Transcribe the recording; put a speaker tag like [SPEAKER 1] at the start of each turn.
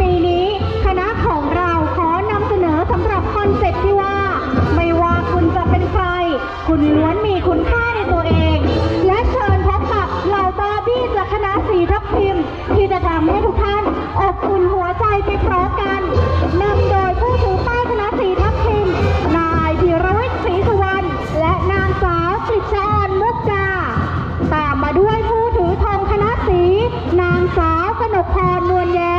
[SPEAKER 1] ปีนี้ คณะของเราขอนำเสนอสำหรับคอนเซ็ปต์ที่ว่า ไม่ว่าคุณจะเป็นใคร คุณล้วนมีคุณค่าในตัวเอง และเชิญพบกับเหล่าบาร์บี้จากคณะสีทับพิม ที่จะทำให้ทุกท่านอบอุ่นหัวใจไปพร้อมกันนำโดยผู้ถือป้ายคณะสีทับพิม นายธีรวิทย์ศรีสุวรรณและนางสาวปิชาอนมุกจาตามมาด้วยผู้ถือทองคณะสีนางสาวสนกพรนวลแย้